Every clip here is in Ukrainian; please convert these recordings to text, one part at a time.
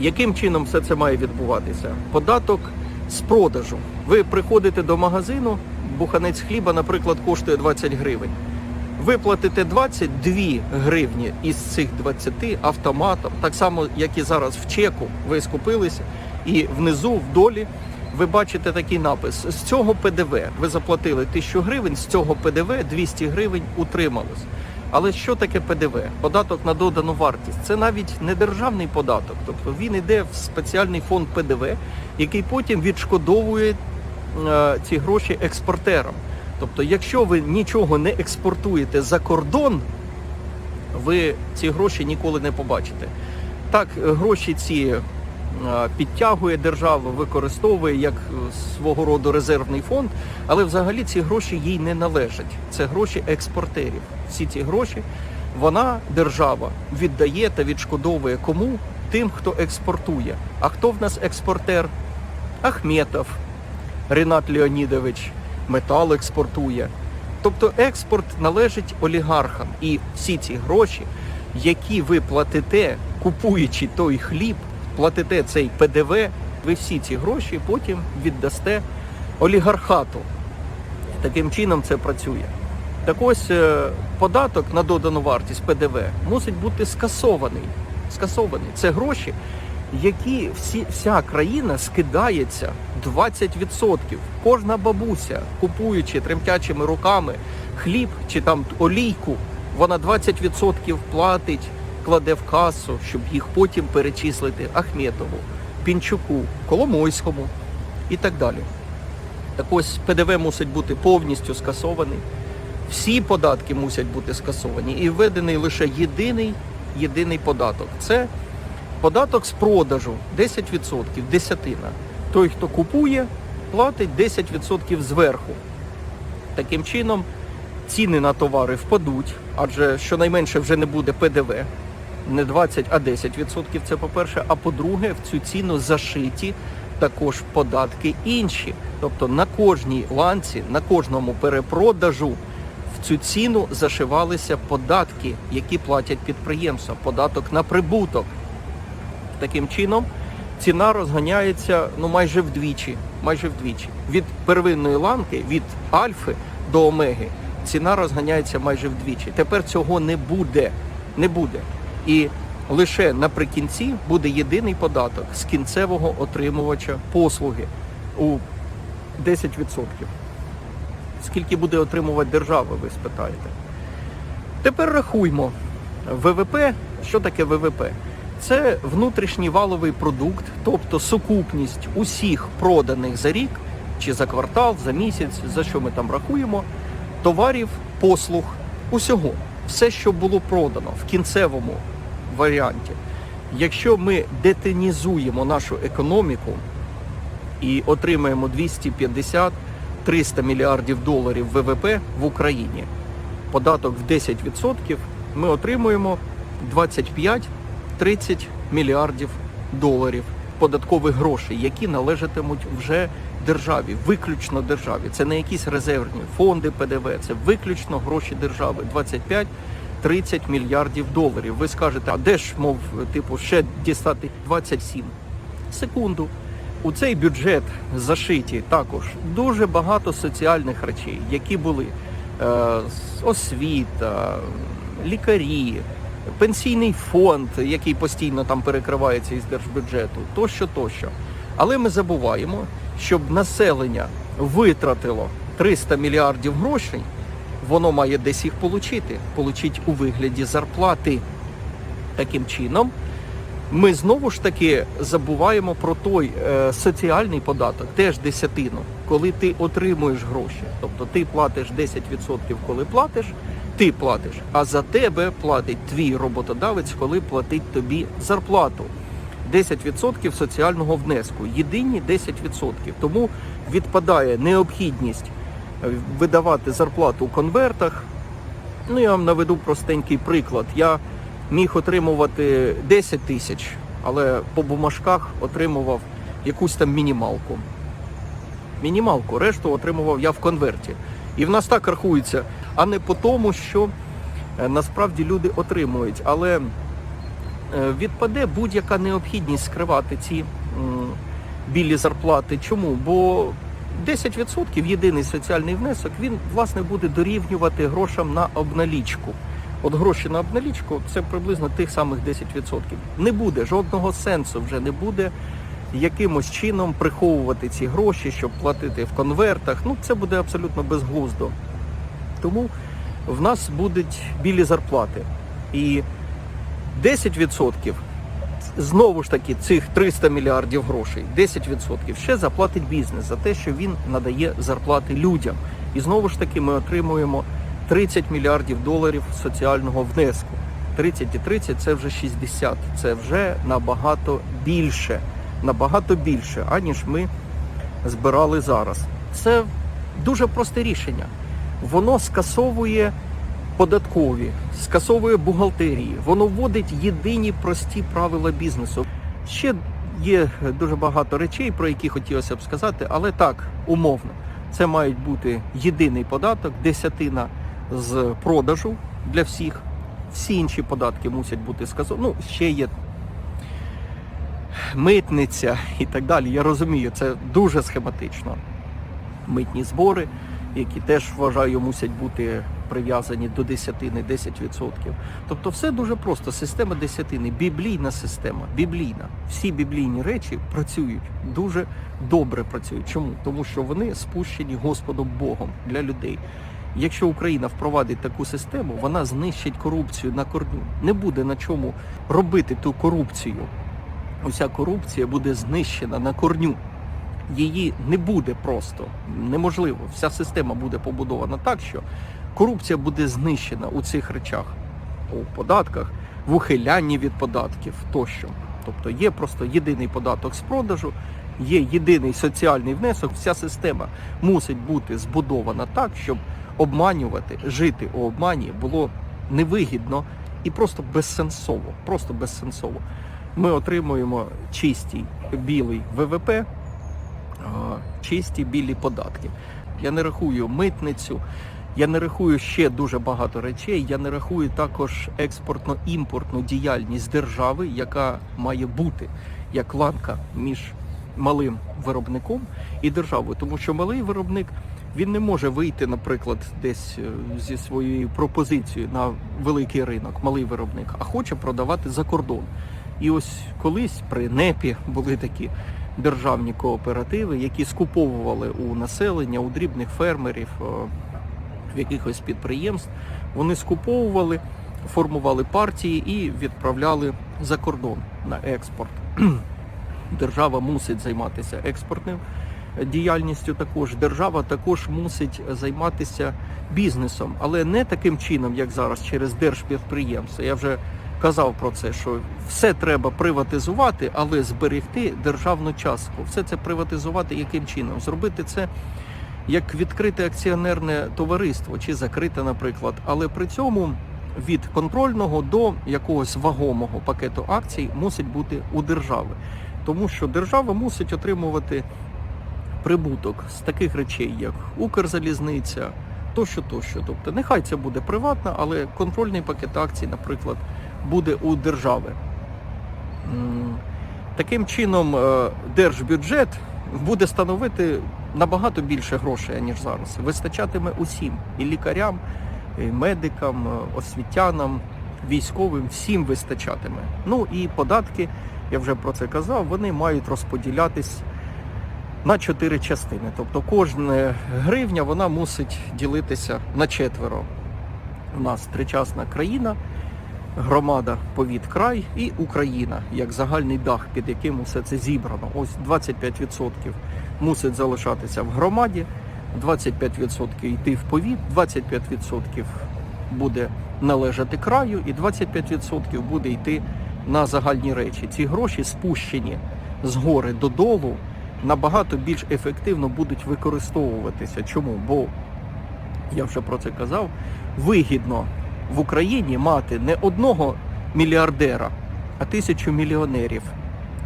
Яким чином все це має відбуватися? Податок з продажу. Ви приходите до магазину, буханець хліба, наприклад, коштує 20 гривень. Ви платите 22 гривні із цих 20 автоматом, так само, як і зараз в чеку. Ви скупилися, і внизу, в долі, ви бачите такий напис: з цього ПДВ ви заплатили 1000 гривень, з цього ПДВ 200 гривень утрималось. Але що таке ПДВ? Податок на додану вартість. Це навіть не державний податок, тобто він йде в спеціальний фонд ПДВ, який потім відшкодовує е, ці гроші експортерам. Тобто, якщо ви нічого не експортуєте за кордон, ви ці гроші ніколи не побачите. Так, гроші ці підтягує держава, використовує як е, свого роду резервний фонд, але взагалі ці гроші їй не належать. Це гроші експортерів. Всі ці гроші вона, держава, віддає та відшкодовує кому? Тим, хто експортує. А хто в нас експортер? Ахметов, Ренат Леонідович, метал експортує. Тобто експорт належить олігархам. І всі ці гроші, які ви платите, купуючи той хліб, платите цей ПДВ, ви всі ці гроші потім віддасте олігархату. Таким чином це працює. Так ось е, податок на додану вартість ПДВ мусить бути скасований. Скасований. Це гроші, які всі, вся країна скидається 20%. Кожна бабуся, купуючи тремтячими руками хліб чи там олійку, вона 20% платить, кладе в касу, щоб їх потім перечислити Ахметову, Пінчуку, Коломойському і так далі. Так ось ПДВ мусить бути повністю скасований. Всі податки мусять бути скасовані і введений лише єдиний, єдиний податок. Це податок з продажу 10%, десятина. Той, хто купує, платить 10% зверху. Таким чином ціни на товари впадуть, адже щонайменше вже не буде ПДВ. Не 20, а 10% це по-перше. А по-друге, в цю ціну зашиті також податки інші. Тобто на кожній ланці, на кожному перепродажу в цю ціну зашивалися податки, які платять підприємства, податок на прибуток. Таким чином ціна розганяється ну майже вдвічі. Майже вдвічі. Від первинної ланки, від альфи до омеги, ціна розганяється майже вдвічі. Тепер цього не буде. Не буде. І лише наприкінці буде єдиний податок з кінцевого отримувача послуги у 10%. Скільки буде отримувати держава, ви спитаєте? Тепер рахуймо. ВВП, що таке ВВП? Це внутрішній валовий продукт, тобто сукупність усіх проданих за рік чи за квартал, за місяць, за що ми там рахуємо, товарів, послуг, усього. Все, що було продано в кінцевому варіанті. Якщо ми детинізуємо нашу економіку і отримаємо 250-300 мільярдів доларів ВВП в Україні, податок в 10%, ми отримуємо 25-30 мільярдів доларів податкових грошей, які належатимуть вже державі, виключно державі. Це не якісь резервні фонди ПДВ, це виключно гроші держави. 25 30 мільярдів доларів. Ви скажете, а де ж, мов, типу, ще дістати 27? Секунду. У цей бюджет зашиті також дуже багато соціальних речей, які були е, освіта, лікарі, пенсійний фонд, який постійно там перекривається із держбюджету, тощо, тощо. Але ми забуваємо, щоб населення витратило 300 мільярдів грошей, воно має десь їх отримати, отримати у вигляді зарплати. Таким чином, ми знову ж таки забуваємо про той е, соціальний податок, теж десятину, коли ти отримуєш гроші. Тобто ти платиш 10%, коли платиш, ти платиш, а за тебе платить твій роботодавець, коли платить тобі зарплату. 10% соціального внеску. Єдині 10%. Тому відпадає необхідність видавати зарплату у конвертах. Ну, я вам наведу простенький приклад. Я міг отримувати 10 тисяч, але по бумажках отримував якусь там мінімалку. Мінімалку, решту отримував я в конверті. І в нас так рахується, а не по тому, що е, насправді люди отримують. Але е, відпаде будь-яка необхідність скривати ці білі зарплати. Чому? Бо 10% єдиний соціальний внесок він власне буде дорівнювати грошам на обналічку. От гроші на обналічку це приблизно тих самих 10%. Не буде жодного сенсу, вже не буде якимось чином приховувати ці гроші, щоб платити в конвертах. Ну це буде абсолютно безглуздо. Тому в нас будуть білі зарплати. І 10% знову ж таки цих 300 мільярдів грошей, 10% ще заплатить бізнес за те, що він надає зарплати людям. І знову ж таки ми отримуємо 30 мільярдів доларів соціального внеску. 30 і 30 це вже 60. Це вже набагато більше, набагато більше, аніж ми збирали зараз. Це дуже просте рішення. Воно скасовує податкові, скасовує бухгалтерії, воно вводить єдині прості правила бізнесу. Ще є дуже багато речей, про які хотілося б сказати, але так, умовно. Це мають бути єдиний податок, десятина з продажу для всіх. Всі інші податки мусять бути скасовані. Ну, ще є митниця і так далі. Я розумію, це дуже схематично. Митні збори, які теж вважаю, мусять бути прив'язані до десятини, 10%. Тобто все дуже просто. Система десятини, біблійна система, біблійна. Всі біблійні речі працюють дуже добре працюють. Чому? Тому що вони спущені Господом Богом для людей. Якщо Україна впровадить таку систему, вона знищить корупцію на корню. Не буде на чому робити ту корупцію. Уся корупція буде знищена на корню. Її не буде просто неможливо. Вся система буде побудована так, що корупція буде знищена у цих речах, у податках, в ухилянні від податків тощо. Тобто є просто єдиний податок з продажу, є єдиний соціальний внесок. Вся система мусить бути збудована так, щоб обманювати, жити у обмані було невигідно і просто безсенсово. Просто безсенсово. Ми отримуємо чистий білий ВВП, чисті білі податки. Я не рахую митницю, я не рахую ще дуже багато речей. Я не рахую також експортно-імпортну діяльність держави, яка має бути як ланка між малим виробником і державою, тому що малий виробник він не може вийти, наприклад, десь е, зі своєю пропозицією на великий ринок, малий виробник, а хоче продавати за кордон. І ось колись при НЕПі були такі державні кооперативи, які скуповували у населення, у дрібних фермерів, е, якихось підприємств. Вони скуповували, формували партії і відправляли за кордон на експорт. Держава мусить займатися експортним діяльністю також. Держава також мусить займатися бізнесом, але не таким чином, як зараз, через держпідприємства. Я вже казав про це, що все треба приватизувати, але зберегти державну частку. Все це приватизувати яким чином? Зробити це як відкрите акціонерне товариство чи закрите, наприклад, але при цьому від контрольного до якогось вагомого пакету акцій мусить бути у держави. Тому що держава мусить отримувати прибуток з таких речей, як Укрзалізниця, тощо, тощо. Тобто, нехай це буде приватна, але контрольний пакет акцій, наприклад, буде у держави. Таким чином, е, держбюджет буде становити набагато більше грошей, ніж зараз. Вистачатиме усім і лікарям, і медикам, освітянам, військовим, всім вистачатиме. Ну і податки, я вже про це казав, вони мають розподілятись на чотири частини. Тобто кожна гривня вона мусить ділитися на четверо. У нас тричасна країна, громада, повіт, край і Україна як загальний дах, під яким усе це зібрано. Ось 25% мусить залишатися в громаді, 25% йти в повіт, 25% буде належати краю і 25% буде йти на загальні речі. Ці гроші спущені з гори додолу набагато більш ефективно будуть використовуватися. Чому? Бо я вже про це казав, вигідно в Україні мати не одного мільярдера, а тисячу мільйонерів.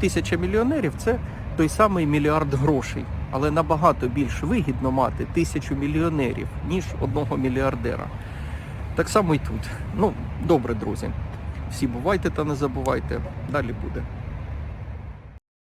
Тисяча мільйонерів це той самий мільярд грошей. Але набагато більш вигідно мати тисячу мільйонерів, ніж одного мільярдера. Так само і тут. Ну, добре, друзі. Всі бувайте та не забувайте. Далі буде.